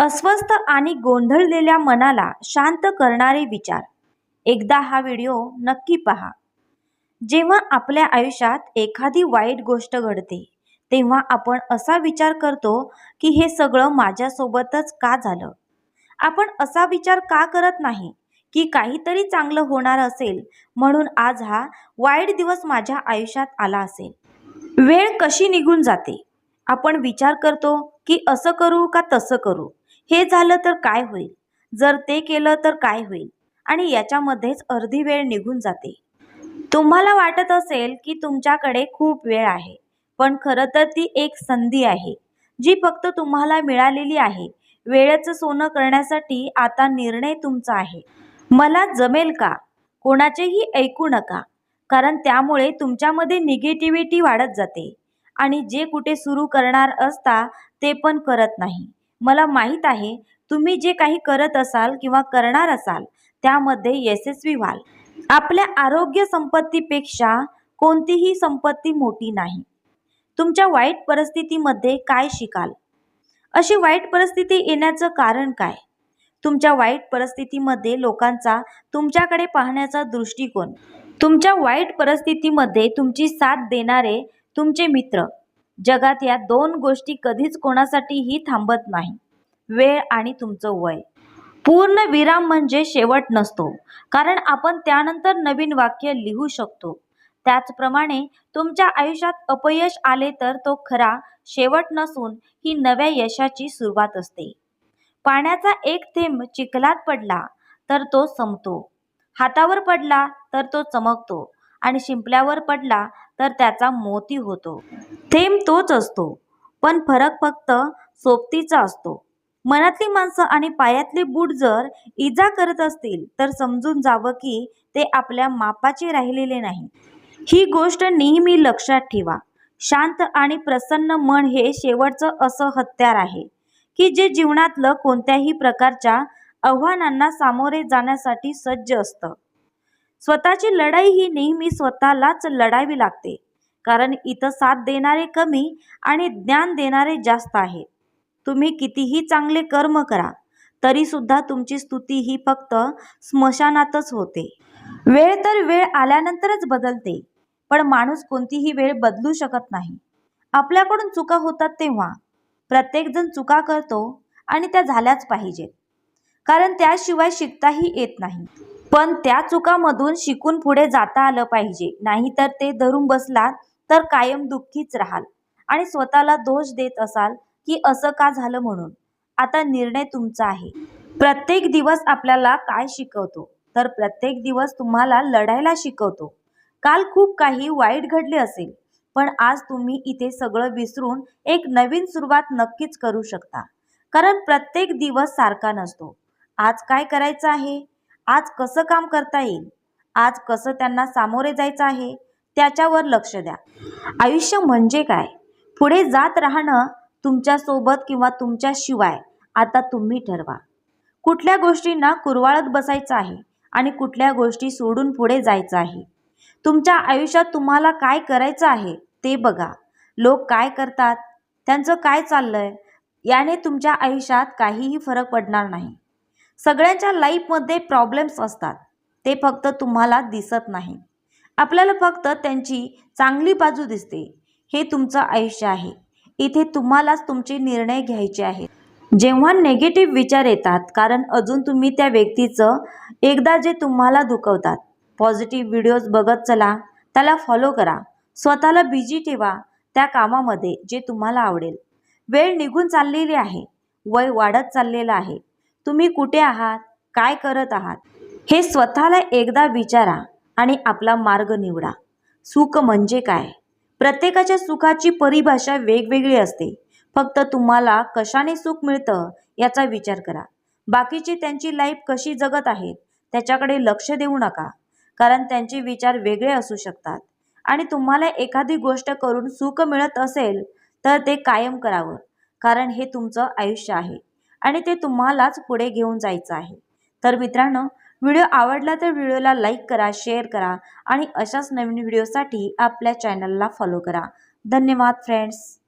अस्वस्थ आणि गोंधळलेल्या मनाला शांत करणारे विचार. एकदा हा व्हिडिओ नक्की पहा. जेव्हा आपल्या आयुष्यात एखादी वाईट गोष्ट घडते तेव्हा आपण असा विचार करतो की हे सगळं माझ्यासोबतच का झालं? आपण असा विचार का करत नाही की काहीतरी चांगलं होणार असेल म्हणून आज हा वाईट दिवस माझ्या आयुष्यात आला असेल? वेळ कशी निघून जाते? आपण विचार करतो की असं करू का तसं करू? हे झालं तर काय होईल? जर ते केलं तर काय होईल? आणि याच्यामध्येच अर्धी वेळ निघून जाते. तुम्हाला वाटत असेल की तुमच्याकडे खूप वेळ आहे पण खरं तर ती एक संधी आहे जी फक्त तुम्हाला मिळालेली आहे. वेळेचं सोनं करण्यासाठी आता निर्णय तुमचा आहे. मला जमेल का? कोणाचेही ऐकू नका कारण त्यामुळे तुमच्यामध्ये निगेटिव्हिटी वाढत जाते. आणि जे कुठे सुरू करणार असता ते पण करत नाही. मला माहीत आहे तुम्ही जे काही करत असाल किंवा करणार असाल त्यामध्ये यशस्वी व्हाल. आपल्या आरोग्य संपत्तीपेक्षा कोणतीही संपत्ती मोठी नाही. तुमच्या वाईट परिस्थितीमध्ये काय शिकाल? अशी वाईट परिस्थिती येण्याचं कारण काय? तुमच्या वाईट परिस्थितीमध्ये लोकांचा तुमच्याकडे पाहण्याचा दृष्टिकोन. तुमच्या वाईट परिस्थितीमध्ये तुमची साथ देणारे तुमचे मित्र जगात या दोन गोष्टी कधीच कोणासाठीही थांबत नाही. वेळ आणि तुमचं वय. पूर्ण विराम म्हणजे शेवट नसतो. कारण आपण त्यानंतर नवीन वाक्य लिहू शकतो. त्याचप्रमाणे तुमच्या आयुष्यात अपयश आले तर तो खरा शेवट नसून ही नव्या यशाची सुरुवात असते. पाण्याचा एक थेंब चिखलात पडला तर तो संपतो. हातावर पडला तर तो चमकतो. आणि शिंपल्यावर पडला तर त्याचा मोती होतो. थेंब तोच असतो पण फरक फक्त सोबतीचा असतो. मनातली माणसं आणि पायातले बूट जर इजा करत असतील तर समजून जावं की ते आपल्या मापाचे राहिलेले नाही. ही गोष्ट नेहमी लक्षात ठेवा. शांत आणि प्रसन्न मन हे शेवटचं असं हत्यार आहे की जे जीवनातलं कोणत्याही प्रकारच्या आव्हानांना सामोरे जाण्यासाठी सज्ज असतं. स्वतःची लढाई ही नेहमी स्वतःलाच लढावी लागते. कारण इथं साथ देणारे कमी आणि ज्ञान देणारे जास्त आहेत तुम्ही कितीही चांगले कर्म करा तरी सुद्धा तुमची स्तुती ही फक्त स्मशानातच होते. वेळ तर वेळ आल्यानंतरच बदलते पण माणूस कोणतीही वेळ बदलू शकत नाही. आपल्याकडून चुका होतात तेव्हा. प्रत्येकजण चुका करतो आणि त्या झाल्याच पाहिजेत. कारण त्याशिवाय शिकताही येत नाही. पण त्या चुकामधून शिकून पुढे जाता आलं पाहिजे. नाहीतर ते धरून बसलात तर कायम दुःखीच राहाल. आणि स्वतःला दोष देत असाल की असं का झालं म्हणून. आता निर्णय तुमचा आहे. प्रत्येक दिवस आपल्याला काय शिकवतो? तर प्रत्येक दिवस तुम्हाला लढायला शिकवतो. काल खूप काही वाईट घडले असेल पण आज तुम्ही इथे सगळं विसरून एक नवीन सुरुवात नक्कीच करू शकता. कारण प्रत्येक दिवस सारखा नसतो. आज काय करायचं आहे? आज कसं काम करता येईल? आज कसं त्यांना सामोरे जायचं आहे? त्याच्यावर लक्ष द्या. आयुष्य म्हणजे काय? पुढे जात राहणं तुमच्यासोबत किंवा तुमच्याशिवाय आता तुम्ही ठरवा. कुठल्या गोष्टींना कुरवाळत बसायचं आहे आणि कुठल्या गोष्टी सोडून पुढे जायचं आहे? तुमच्या आयुष्यात तुम्हाला काय करायचं आहे ते बघा. लोक काय करतात? त्यांचं काय चाललंय? याने तुमच्या आयुष्यात काहीही फरक पडणार नाही. सगळ्यांच्या लाईफमध्ये प्रॉब्लेम्स असतात. ते फक्त तुम्हाला दिसत नाही. आपल्याला फक्त त्यांची चांगली बाजू दिसते. हे तुमचं आयुष्य आहे. इथे तुम्हालाच तुमचे निर्णय घ्यायचे आहेत. जेव्हा नेगेटिव्ह विचार येतात कारण अजून तुम्ही त्या व्यक्तीचं एकदा जे तुम्हाला दुखवतात पॉझिटिव्ह व्हिडिओज बघत चला त्याला फॉलो करा. स्वतःला बिझी ठेवा त्या कामामध्ये जे तुम्हाला आवडेल. वेळ निघून चाललेली आहे. वय वाढत चाललेलं आहे. तुम्ही कुठे आहात? काय करत आहात? हे स्वतःला एकदा विचारा आणि आपला मार्ग निवडा. सुख म्हणजे काय? प्रत्येकाच्या सुखाची परिभाषा वेगवेगळी असते. फक्त तुम्हाला कशाने सुख मिळतं याचा विचार करा. बाकीचे त्यांची लाईफ कशी जगत आहेत त्याच्याकडे लक्ष देऊ नका. कारण त्यांचे विचार वेगळे असू शकतात. आणि तुम्हाला एखादी गोष्ट करून सुख मिळत असेल तर ते कायम करावं. कारण हे तुमचं आयुष्य आहे. आणि ते तुम्हालाच पुढे घेऊन जायचं आहे. तर मित्रांनो व्हिडिओ आवडला तर व्हिडिओला लाईक करा शेअर करा आणि अशाच नवीन व्हिडिओसाठी आपल्या चॅनलला फॉलो करा. धन्यवाद फ्रेंड्स.